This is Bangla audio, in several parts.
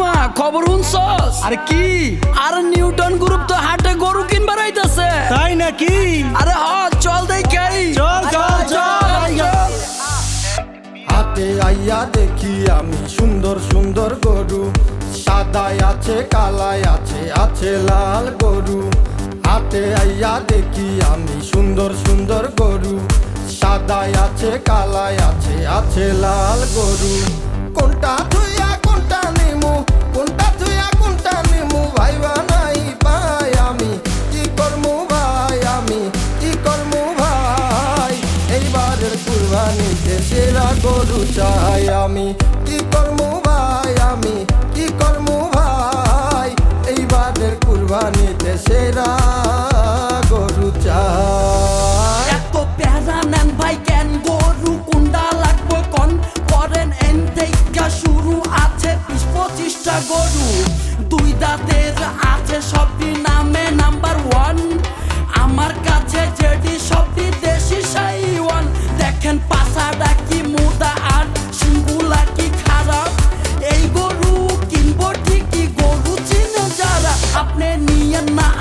মামা খবর শুনছস? আরে কি? আর নিউটন গ্রুপ তো হাটে গরু কিনবার আইতাছে তাই নাকি? আরে হ চল দেখাই। চল চল চল। হাতে আইয়া দেখি আমি সুন্দর সুন্দর গরু। সাদায় আছে কালায় আছে আছে লাল গরু। হাতে আইয়া দেখি আমি সুন্দর সুন্দর গরু। সাদায় আছে কালায় আছে আছে লাল গরু। কোনটা নিমু কোনটা কুরবানিতে সেরা গরু চাই আমি। কি করমু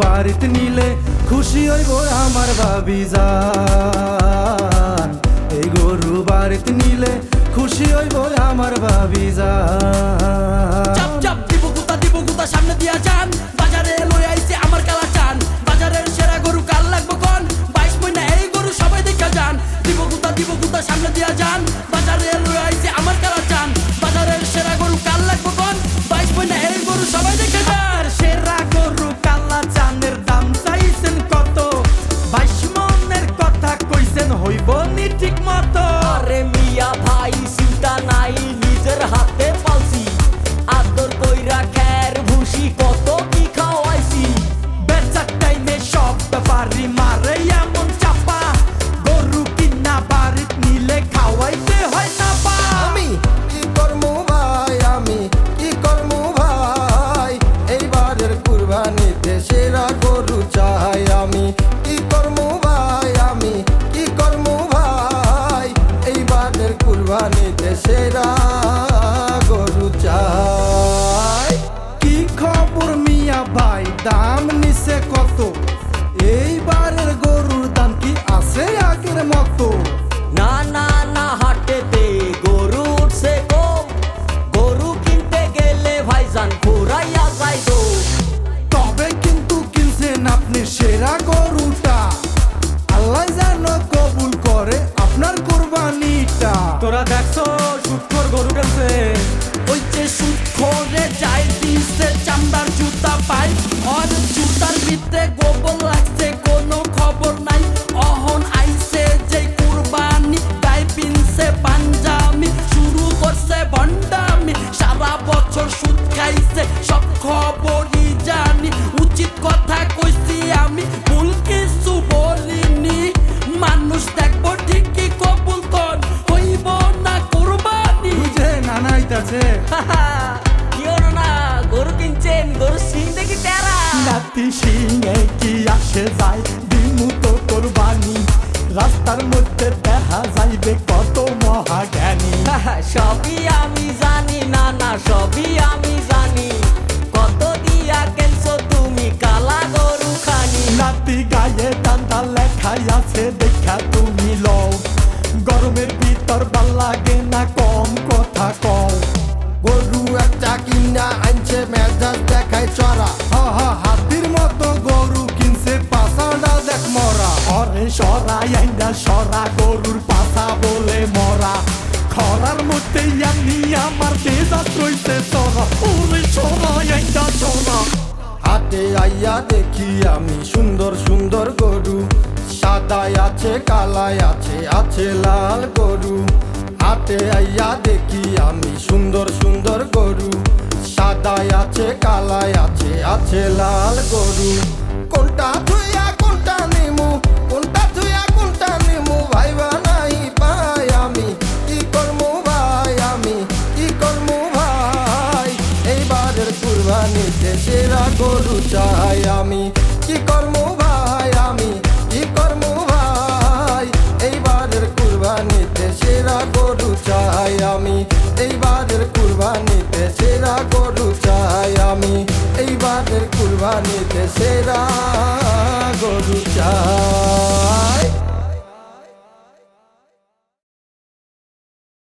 বাড়িতে নিলে খুশি হইব আমার ভাবি যান এই গরু বাড়িত নিলে খুশি হইব আমার ভাবি যান চাপ চাপ সামনে দিয়া যান। আপনি সেরা সিংহে কি আসে যায়? দিমু তো কোরবানি রাস্তার মধ্যে দেখা যাইবে কত মহাজ্ঞানী। সবই আমি জানি না না সবই আমি জানি। কত দিয়া কেনছো তুমি কালা গরু খানি। নাতি গায়ে দান্দা লেখাই আছে দেখা তুমি লও। গরমের ভিতর ভালো লাগে না কম কথা কও। গরু একটা কিনা আনছে মেজাজ দেখায় চড়া। হা হা অরে সরা আইনা সরা, গরুর পাছা বলে মরা। খরার মধ্যে আমি আমার দেজা রইছে সরা ওরে সরা আইনা সরা হাতে আইয়া দেখি আমি সুন্দর সুন্দর গরু। সাদায় আছে, কালায় আছে আছে লাল গরু। হাতে আইয়া দেখি আমি সুন্দর সুন্দর গরু। সাদায় আছে, কালায় আছে আছে লাল গরু। কোনটা চাই আমি। কি কর্ম ভাই আমি? কি কর্ম ভাই? এইবারের কুরবানিতে সেরা গরু চাই আমি। এইবারের কুরবানিতে সেরা গরু চাই আমি। এইবারের কুরবানিতে সেরা গরু চাই।